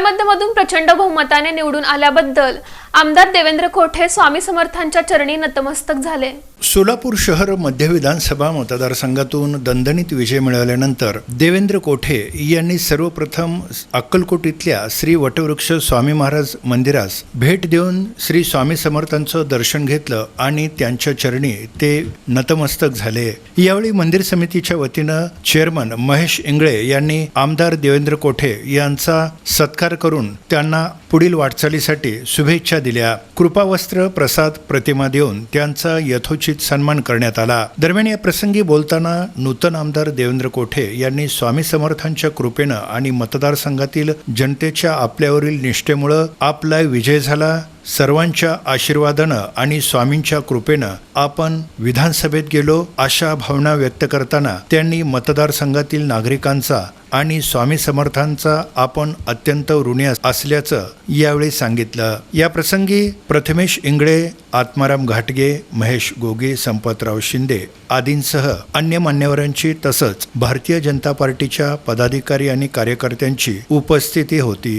शहर प्रचंड बहुमताने निवडून आल्याबद्दल आमदार देवेंद्र कोठे स्वामी समर्थांच्या चरणी नतमस्तक झाले. सोलापूर शहर मध्य विधानसभा मतदारसंघातून दणदणीत विजय मिळवल्यानंतर देवेंद्र कोठे यांनी सर्वप्रथम अक्कलकोट इथल्या श्री वटवृक्ष स्वामी महाराज मंदिरास भेट देऊन श्री स्वामी समर्थांचं दर्शन घेतलं आणि त्यांच्या चरणी ते नतमस्तक झाले. यावेळी मंदिर समितीच्या वतीनं चेअरमन महेश इंगळे यांनी आमदार देवेंद्र कोठे यांचा सत्कार करून त्यांना पुढील वाटचालीसाठी शुभेच्छा दिल्या. कृपावस्त्र प्रसाद प्रतिमा देऊन त्यांचा यथोचित सन्मान करण्यात आला. दरम्यान या प्रसंगी बोलताना नूतन आमदार देवेंद्र कोठे यांनी स्वामी समर्थांच्या कृपेनं आणि मतदारसंघातील जनतेच्या आपल्यावरील निष्ठेमुळं आपला विजय झाला. सर्वांच्या आशीर्वादानं आणि स्वामींच्या कृपेनं आपण विधानसभेत गेलो अशा भावना व्यक्त करताना त्यांनी मतदारसंघातील नागरिकांचा आणि स्वामी समर्थांचा आपण अत्यंत ऋणी असल्याचं यावेळी सांगितलं. या प्रसंगी प्रथमेश इंगळे आत्माराम घाटगे महेश गोगे संपतराव शिंदे आदींसह अन्य मान्यवरांची तसंच भारतीय जनता पार्टीच्या पदाधिकारी आणि कार्यकर्त्यांची उपस्थिती होती.